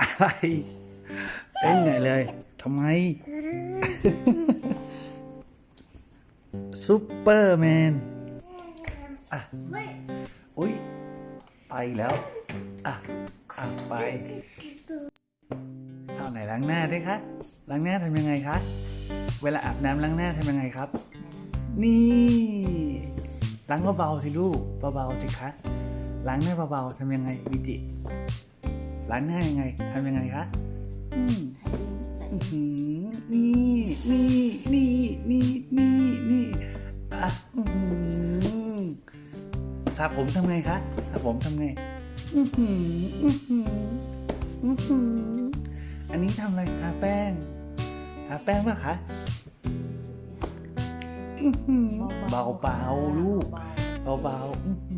อะไรเต้นใหญ่เลยทำไมซุปเปอร์แมนอะอุ้ยไปแล้วอะอะไปเอาไหนล้างหน้าด้วยคะล้างหน้าทำยังไงคะเวลาอาบน้ำล้างหน้าทำยังไงครับ นี่ล้างเบาๆสิลูกเบาๆสิคะ ล้างหน้าเบาๆทำยังไงวิจิล้างหน้ายังไงทำยังไงคะอืมอื้อหือนี่นี่นี่นี่นี่นี่อะอื้อหือสระผมทำไงคะสระผมทำไงอื้อหืออื้อหืออื้อหืออันนี้ทำอะไรทาแป้งทาแป้งป่ะคะเบาๆลูกเบาๆอื้อหือ